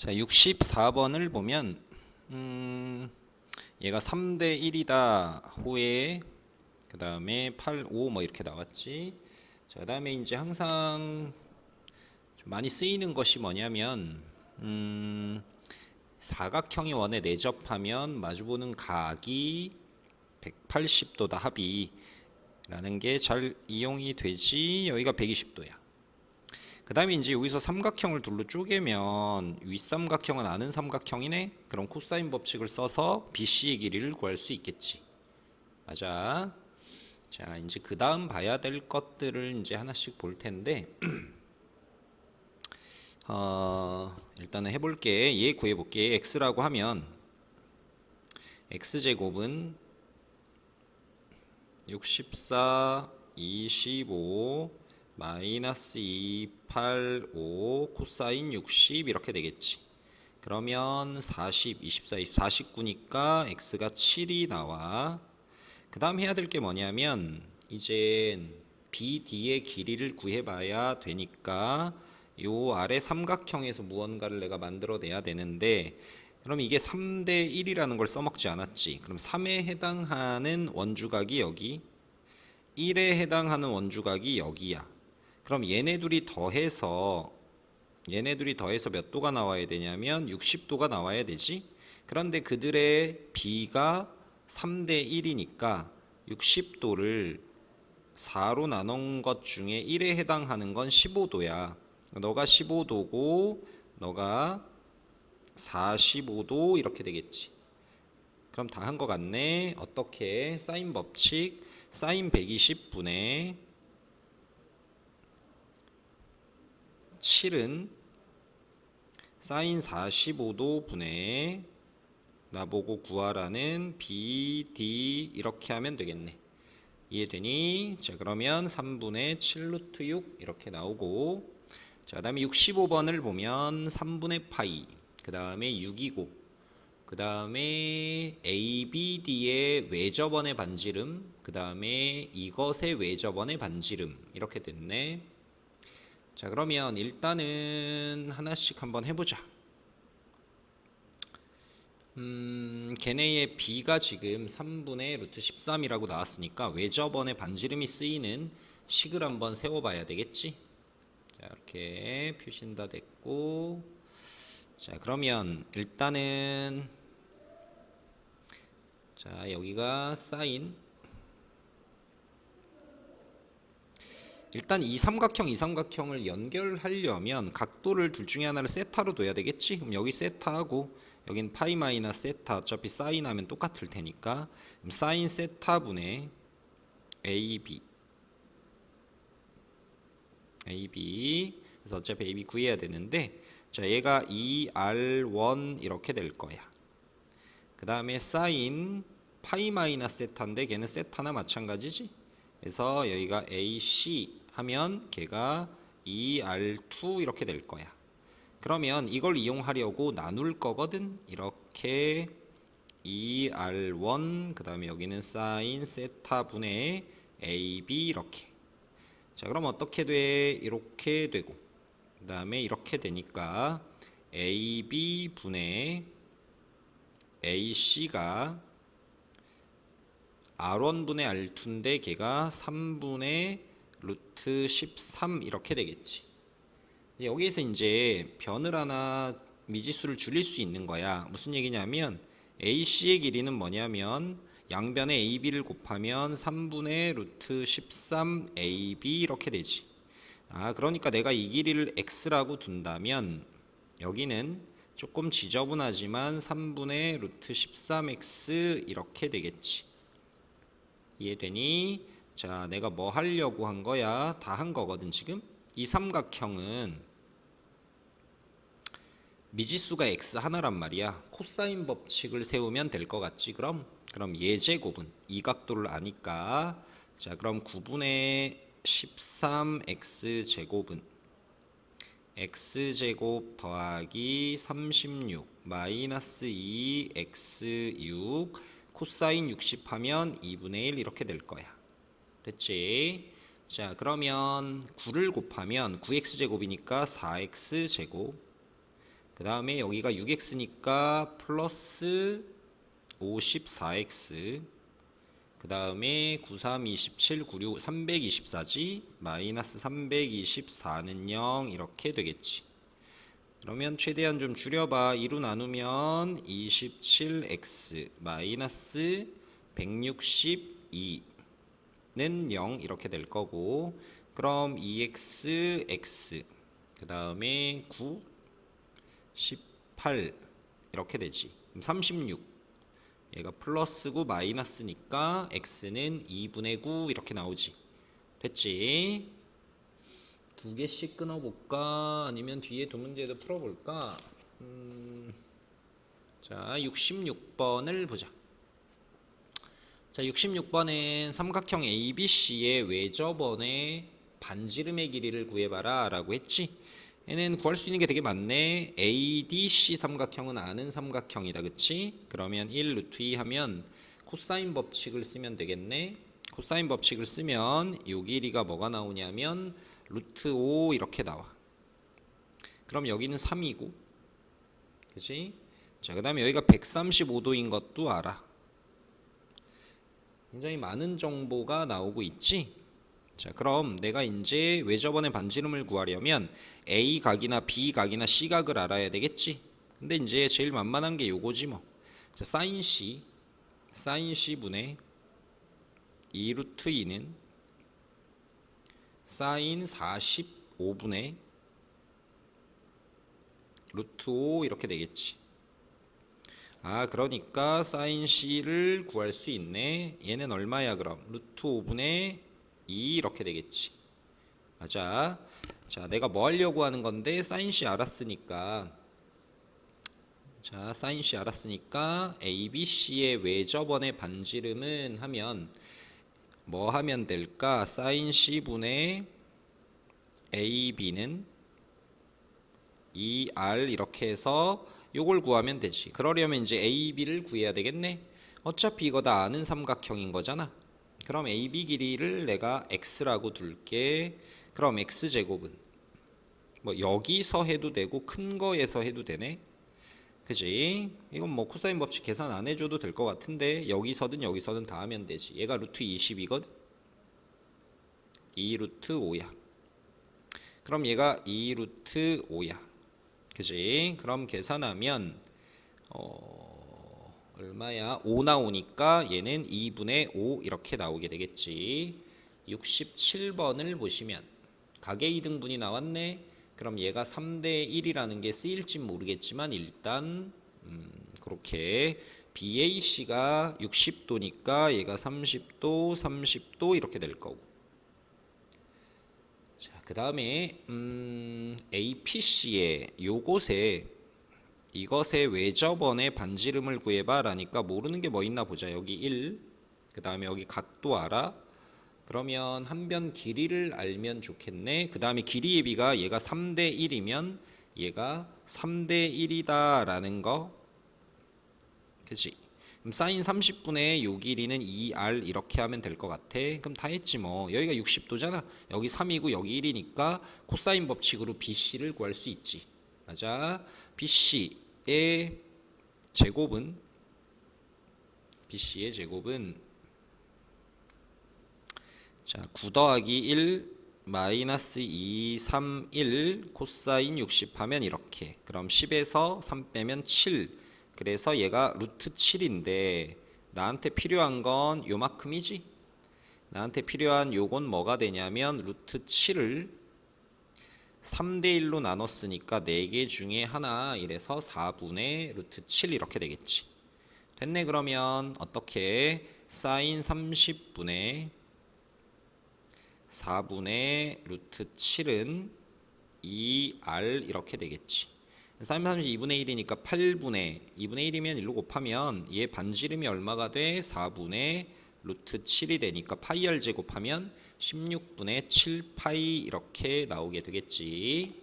자, 64번을 보면 음, 얘가 3대 1이다. 호에 그다음에 8, 5 뭐 이렇게 나왔지. 자, 그다음에 이제 항상 좀 많이 쓰이는 것이 뭐냐면 음, 사각형이 원에 내접하면 마주보는 각이 180도다 합이 라는 게 잘 이용이 되지 여기가 120도야 그 다음에 이제 여기서 삼각형을 둘로 쪼개면 윗삼각형은 아는 삼각형이네? 그럼 코사인 법칙을 써서 BC의 길이를 구할 수 있겠지. 맞아. 자 이제 그 다음 봐야 될 것들을 이제 하나씩 볼 텐데 어, 일단은 해볼게. 얘 구해볼게. X라고 하면 x제곱은 64, 25, 마이너스 2, 8, 5, 코사인 60 이렇게 되겠지. 그러면 40, 24, 24, 49니까 x가 7이 나와. 그 다음 해야 될 게 뭐냐면 이제 BD의 길이를 구해봐야 되니까 요 아래 삼각형에서 무언가를 내가 만들어내야 되는데 그럼 이게 3대 1이라는 걸 써먹지 않았지. 그럼 3에 해당하는 원주각이 여기, 1에 해당하는 원주각이 여기야. 그럼 얘네 둘이 더해서 얘네 둘이 더해서 몇 도가 나와야 되냐면 60도가 나와야 되지. 그런데 그들의 B가 3대 1이니까 60도를 4로 나눈 것 중에 1에 해당하는 건 15도야. 너가 15도고 너가 45도 이렇게 되겠지. 그럼 다 한 것 같네. 어떻게? 사인 법칙. 사인 120분의 7은 사인 45도 분의 나보고 구하라는 BD 이렇게 하면 되겠네. 이해되니? 자 그러면 3분의 7 루트 6 이렇게 나오고 자 그 다음에 65번을 보면 3분의 파이 그 다음에 6이고 그 다음에 ABD의 외접원의 반지름 그 다음에 이것의 외접원의 반지름 이렇게 됐네 자 그러면 일단은 하나씩 한번 해보자. 음 걔네의 B가 지금 3분의 루트 13이라고 나왔으니까 외접원의 반지름이 쓰이는 식을 한번 세워봐야 되겠지? 자 이렇게 표시는 다 됐고. 자 그러면 일단은 자 여기가 사인 일단 이 삼각형 이 삼각형을 연결하려면 각도를 둘 중에 하나를 세타로 둬야 되겠지? 그럼 여기 세타하고 여긴 파이 마이너스 세타 어차피 사인 하면 똑같을 테니까. 사인 세타 분의 AB AB 그래서 어차피 AB 구해야 되는데 자 얘가 2R1 이렇게 될 거야. 그 다음에 사인 파이 마이너스 세타인데 걔는 세타나 마찬가지지? 그래서 여기가 AC 하면 걔가 2R2 이렇게 될 거야. 그러면 이걸 이용하려고 나눌 거거든. 이렇게 2R1 그 다음에 여기는 사인 세타 분의 AB 이렇게. 자 그럼 어떻게 돼? 이렇게 되고. 그 다음에 이렇게 되니까 AB 분의 AC가 R1분의 R2인데 걔가 3분의 루트 13 이렇게 되겠지. 여기에서 이제 변을 하나 미지수를 줄일 수 있는 거야. 무슨 얘기냐면 AC의 길이는 뭐냐면 양변에 AB를 곱하면 3분의 루트 13 AB 이렇게 되지. 아 그러니까 내가 이 길이를 x라고 둔다면 여기는 조금 지저분하지만 3분의 루트 13x 이렇게 되겠지. 이해되니? 자 내가 뭐 하려고 한 거야? 다 한 거거든 지금? 이 삼각형은 미지수가 x 하나란 말이야. 코사인 법칙을 세우면 될 것 같지 그럼? 그럼 예제곱은 이 각도를 아니까. 자 그럼 9분의 13x 제곱은 x 제곱 더하기 36 마이너스 2x6 코사인 60 하면 2분의 1 이렇게 될 거야 됐지? 자 그러면 9를 곱하면 9x 제곱이니까 4x 제곱. 그 다음에 여기가 6x니까 플러스 54x 그 다음에 93, 27, 96, 324지 마이너스 324는 0 이렇게 되겠지. 그러면 최대한 좀 줄여봐. 2로 나누면 27x 마이너스 162 는0 이렇게 될 거고 그럼 2x x 그 다음에 9 18 이렇게 되지. 그럼 36 얘가 플러스 9 마이너스니까 x는 2분의 9 이렇게 나오지. 됐지? 두 개씩 끊어볼까? 아니면 뒤에 두 문제도 풀어볼까? 음, 자 66번을 보자 자 66번엔 삼각형 ABC의 외접원의 반지름의 길이를 구해봐라 라고 했지. 얘는 구할 수 있는 게 되게 많네. ADC 삼각형은 아는 삼각형이다 그치? 그러면 1 루트 2 하면 코사인 법칙을 쓰면 되겠네. 코사인 법칙을 쓰면 요 길이가 뭐가 나오냐면 루트 5 이렇게 나와. 그럼 여기는 3이고 그치? 자그 다음에 여기가 135도인 것도 알아 굉장히 많은 정보가 나오고 있지? 자 그럼 내가 이제 외접원의 반지름을 구하려면 A 각이나 B 각이나 C 각을 알아야 되겠지? 근데 이제 제일 만만한 게 요거지 뭐. 자, 사인 C 사인 C 분의 2 루트 2는 사인 45분의 루트 5 이렇게 되겠지 아 그러니까 사인 C를 구할 수 있네. 얘는 얼마야 그럼? 루트 5분의 2 이렇게 되겠지. 맞아. 자 내가 뭐 하려고 하는 건데 사인 C 알았으니까. 자 사인 C 알았으니까 ABC의 외접원의 반지름은 하면 뭐 하면 될까? 사인 C분의 AB는 2R 이렇게 해서 요걸 구하면 되지. 그러려면 이제 AB를 구해야 되겠네. 어차피 이거 다 아는 삼각형인 거잖아. 그럼 AB 길이를 내가 X라고 둘게. 그럼 X제곱은 뭐 여기서 해도 되고 큰 거에서 해도 되네. 그지? 이건 뭐 코사인 법칙 계산 안 해줘도 될 것 같은데 여기서든 여기서든 다 하면 되지. 얘가 루트 20이거든. 2 루트 5야. 그럼 얘가 2 루트 5야 그지? 그럼 계산하면 어, 얼마야? 5 나오니까 얘는 2분의 5 이렇게 나오게 되겠지. 67번을 보시면 가계 이등분이 나왔네. 그럼 얘가 3대 1이라는 게 쓰일지 모르겠지만 일단 음, 그렇게 BAC가 60도니까 얘가 30도, 30도 이렇게 될 거고. 자, 그 다음에 음, APC의 요곳에 이것의 외접원의 반지름을 구해봐 라니까 모르는 게 뭐 있나 보자. 여기 1, 그 다음에 여기 각도 알아. 그러면 한 변 길이를 알면 좋겠네. 그 다음에 길이의 비가 얘가 3대 1이면 얘가 3대 1이다 라는 거. 그치? 그럼 사인 30분의 요 길이는 2r 이렇게 하면 될 것 같아. 그럼 다 했지 뭐. 여기가 60도잖아. 여기 3이고 여기 1이니까 코사인 법칙으로 BC를 구할 수 있지. 맞아. BC의 제곱은 BC의 제곱은 자, 9 더하기 1 마이너스 2, 3, 1 코사인 60 하면 이렇게. 그럼 10에서 3 빼면 7. 그래서 얘가 루트 7인데 나한테 필요한 건 요만큼이지? 나한테 필요한 요건 뭐가 되냐면 루트 7을 3대 1로 나눴으니까 4개 중에 하나 이래서 4분의 루트 7 이렇게 되겠지. 됐네 그러면 어떻게 사인 30분의 4분의 루트 7은 2r 이렇게 되겠지. 사인 30 2분의 1이니까 8분의 2분의 1이면 1로 곱하면 얘 반지름이 얼마가 돼? 4분의 루트 7이 되니까 파이 r 제곱하면 16분의 7 파이 이렇게 나오게 되겠지.